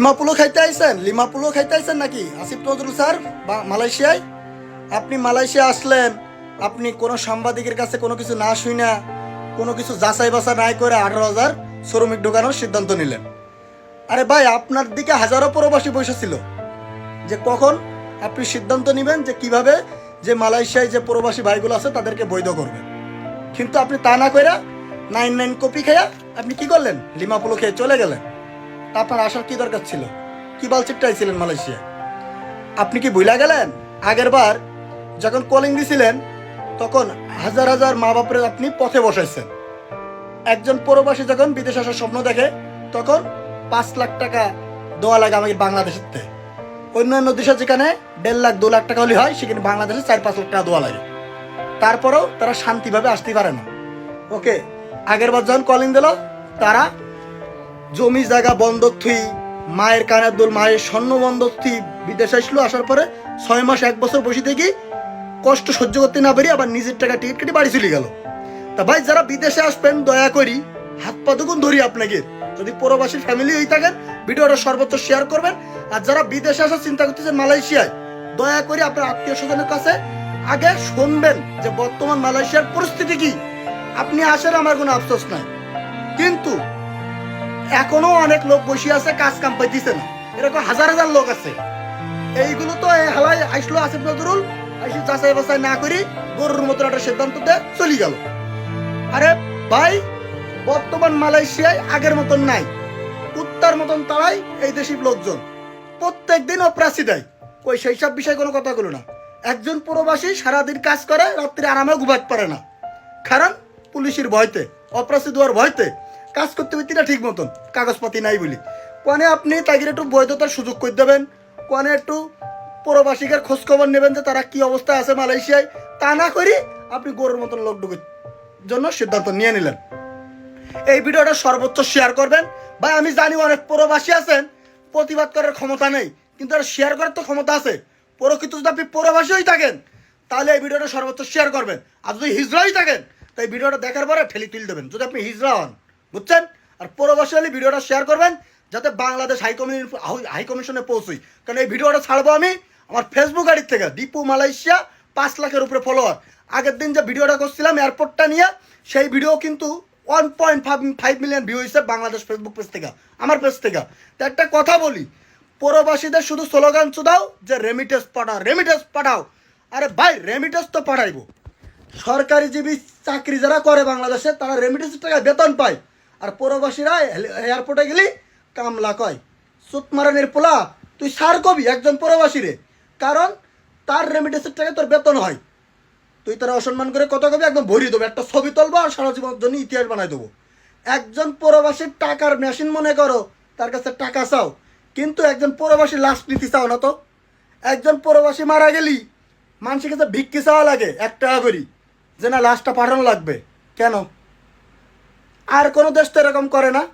লিমাপুলো খাইতে আইছেন? লিমাপুলো খাইতে আইছেন নাকি? আসিফ নজরুল স্যার, বা মালয়েশিয়ায়? আপনি মালয়েশিয়া আসলেন, আপনি কোনো সাংবাদিকের কাছে কোনো কিছু না শুই না কোনো কিছু যাচাই বাছা নাই করে আঠারো হাজার শ্রমিক ঢোকানোর সিদ্ধান্ত নিলেন। আরে ভাই, আপনার দিকে হাজারো প্রবাসী বসেছিল যে কখন আপনি সিদ্ধান্ত নেবেন যে কীভাবে যে মালয়েশিয়ায় যে প্রবাসী ভাইগুলো আছে তাদেরকে বৈধ করবেন। কিন্তু আপনি তা না কইরা নাইন নাইন কপি খেয়া আপনি কি করলেন? লিমা লিমাপুলো খেয়ে চলে গেলেন। তা আপনার আসার কি দরকার ছিল? কি বালচিটটাই ছিলেন মালয়েশিয়া? আপনি কি ভুলা গেলেন? আগের বার যখন কলিং দিছিলেন, তখন হাজার হাজার মা বাপের আপনি পথে বসাইছেন। একজন প্রবাসী যখন বিদেশ আসার স্বপ্ন দেখে, তখন পাঁচ লাখ টাকা দেওয়া লাগে আমাকে বাংলাদেশের অন্যান্য দেশে যেখানে দেড় লাখ, দু লাখ টাকা হলে হয়, সেখানে বাংলাদেশে চার, পাঁচ লাখ টাকা দেওয়া লাগে। তারপরেও তারা শান্তিভাবে আসতে পারে না। ওকে, আগের বার যখন কলিং দিল, তারা জমি জায়গা বন্ধক থুই, মায়ের কানের দোল, মায়ের স্বর্ণ বন্ধক থুই বিদেশে আসলো, আসার পরে ছয় মাস, এক বছর বসে থেকে কষ্ট সহ্য করতে না পারি আবার নিজের টাকা টিকিট কেটে বাড়ি চলে গেল। তা ভাই, যারা বিদেশে আসবেন, দয়া করি হাত পা দুগুণ ধরি আপনাকে। যদি প্রবাসীর ফ্যামিলি হয়ে থাকেন, ভিডিওটা সর্বোচ্চ শেয়ার করবেন। আর যারা বিদেশে আসার চিন্তা করতেছেন মালয়েশিয়ায়, দয়া করে আপনার আত্মীয় স্বজনের কাছে আগে শুনবেন যে বর্তমান মালয়েশিয়ার পরিস্থিতি কি। আপনি আসেন, আমার কোনো আফসোস নাই। কিন্তু এখনও অনেক লোক বসে আছে, কাজ কাম পাইতেছে না। এরকম হাজার হাজার লোক আছে। এইগুলো তো হালাই আইসলো আসিফ নজরুল, আইসি যাচাই বাছাই না করি গরুর মতো একটা সিদ্ধান্ত চলে গেল। আরে ভাই, বর্তমান মালয়েশিয়ায় আগের মতন নাই। কুত্তার মতন তারাই এই দেশি লোকজন। প্রত্যেক দিন অপ্রাসি দেয়। কই, সেই সব বিষয়ে কোনো কথা বলো না। একজন প্রবাসী সারাদিন কাজ করে, রাত্রি আরামে ঘুমাতে পারে না। কারণ পুলিশের ভয়তে অপ্রাসি দেওয়ার ভয়তে কাজ করতে পারতি না ঠিক মতন? কাগজপাতি নাই বলি। কোনে আপনি তাদের একটু বৈধতার সুযোগ করে দেবেন? কোনে একটু প্রবাসীদের খোঁজ খবর নেবেন যে তারা কি অবস্থা আছে মালয়েশিয়ায়? তা না করি আপনি গরুর মতন লোক ঢুকে জন্য সিদ্ধান্ত নিয়ে নিলেন। এই ভিডিওটা সর্বোচ্চ শেয়ার করবেন। ভাই, আমি জানি অনেক প্রবাসী আছেন, প্রতিবাদ করার ক্ষমতা নেই, কিন্তু আর শেয়ার করার তো ক্ষমতা আছে। প্রকৃত যদি আপনি প্রবাসী হয়ে থাকেন, তাহলে এই ভিডিওটা সর্বোচ্চ শেয়ার করবেন। আর যদি হিজড়া হয়ে থাকেন, তাই ভিডিওটা দেখার পরে ঠেলি তুলে দেবেন। যদি আপনি হিজড়া হন। বুঝছেন? আর প্রবাসী হলে ভিডিওটা শেয়ার করবেন, যাতে বাংলাদেশ হাই কমিশন হাই কমিশনে পৌঁছই। কারণ এই ভিডিওটা ছাড়বো আমি আমার ফেসবুক আইডির থেকে দীপু মালয়েশিয়া পাঁচ লাখের উপরে ফলোয়ার আগের দিন যে ভিডিওটা করছিলাম এয়ারপোর্টটা নিয়ে, সেই ভিডিও কিন্তু one point five five million view হয়েছে বাংলাদেশ ফেসবুক পেজ থেকে, আমার পেজ থেকে। তো একটা কথা বলি, প্রবাসীদের শুধু স্লোগান শুধাও যে রেমিটেন্স পাঠাও রেমিটেন্স পাঠাও। আরে ভাই রেমিটেন্স তো পাঠাইবো। সরকারি জীবী চাকরি যারা করে বাংলাদেশে, তারা রেমিটেন্সের টাকা বেতন পায়। আর প্রবাসীরা এয়ারপোর্টে গেলি কামলা কয় সুতমারানের পোলা, তুই সার কবি একজন প্রবাসী রে কারণ তার রেমিটেন্সের টাকায় তোর বেতন হয়। তুই তারা অসম্মান করে কত কবি, একদম ভরিয়ে দেবো, একটা ছবি তুলবো আর সারা জীবনের জন্য ইতিহাস বানাই দেবো। একজন প্রবাসীর টাকার মেশিন মনে করো, তার কাছে টাকা চাও, কিন্তু একজন প্রবাসী লাশ নীতি চাও না তো। একজন প্রবাসী মারা গেলি মানুষের কাছে ভিক্ষি চাওয়া লাগে, এক টাকা করি, যে না লাশটা পাঠানো লাগবে। কেন? আর কোনো দেশ তো এরকম করে না।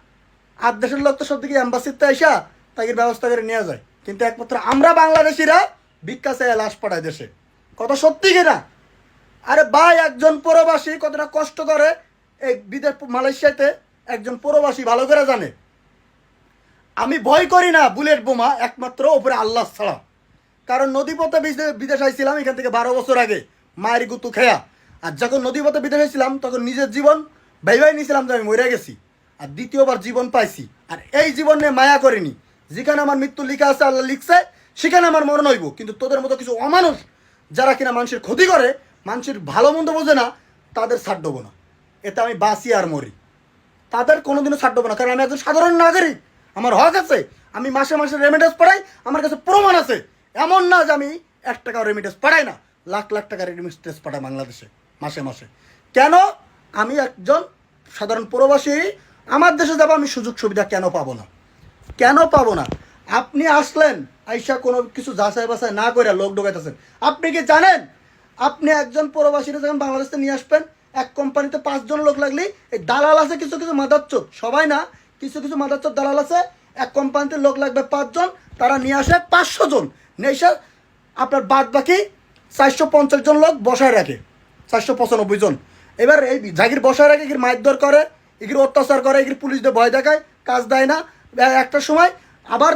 আর দেশের লোক তো সব দিকে অ্যাম্বাসিতে আইসা তাকে ব্যবস্থা করে নেওয়া যায়। কিন্তু একমাত্র আমরা বাংলাদেশিরা ভিক্ষা চাই লাশ পাঠায় দেশে। কত সত্যি কিনা? আরে ভাই, একজন প্রবাসী কতটা কষ্ট করে এই বিদেশ মালয়েশিয়াতে একজন প্রবাসী ভালো করে জানে। আমি ভয় করি না বুলেট বোমা একমাত্র ওপরে আল্লাহ ছাড়া। কারণ নদীপথে বিদে- বিদেশ আইছিলাম এখান থেকে বারো বছর আগে, মায়ের গুতু খেয়া। আর যখন নদীপথে বিদেশ আইছিলাম, তখন নিজের জীবন ভাই ভাই নিয়েছিলাম যে আমি মরে গেছি। আর দ্বিতীয়বার জীবন পাইছি। আর এই জীবন নিয়ে মায়া করিনি। যেখানে আমার মৃত্যু লিখা আছে, আল্লাহ লিখছে, সেখানে আমার মরণ হইব। কিন্তু তোদের মতো কিছু অমানুষ যারা কিনা মানুষের ক্ষতি করে, মানুষের ভালো মন্দ বোঝে না, তাদের ছাড় দেবো না। এতে আমি বাঁচি আর মরি। তাদের কোনোদিনও ছাড় দেবো না। কারণ আমি একজন সাধারণ নাগরিক। আমার হক আছে। আমি মাসে মাসে রেমিটেন্স পাঠাই আমার কাছে প্রমাণ আছে। এমন না যে আমি এক টাকা রেমিটেন্স পাঠাই না। লাখ লাখ টাকা রেমিটেন্স পাঠাই বাংলাদেশে, মাসে মাসে। কেন? আমি একজন সাধারণ প্রবাসী, আমার দেশে যাব, আমি সুযোগ সুবিধা কেন পাবো না? কেন পাবো না? আপনি আসলেন, আইসা কোনো কিছু যাচাই বাছাই না করে লোক ঢোকাইতেছেন। আপনি কি জানেন? আপনি একজন প্রবাসীরা যখন বাংলাদেশে নিয়ে আসবেন, এক কোম্পানিতে পাঁচজন লোক লাগলে, এই দালাল আছে, কিছু কিছু মাদাচ্চোর সবাই না, কিছু কিছু মাদাচ্চোর দালাল আছে, এক কোম্পানিতে লোক লাগবে পাঁচজন, তারা নিয়ে আসে পাঁচশো জন এসে আপনার বাদ বাকি চারশো পঞ্চাশ জন লোক বসায় রাখে, চারশো পঁচানব্বই জন। এবার এই জাগির বসায় রাখে এগির মারধর করে, এগির অত্যাচার করে, এগির পুলিশদের ভয় দেখায়, কাজ দেয় না। একটা সময় আবার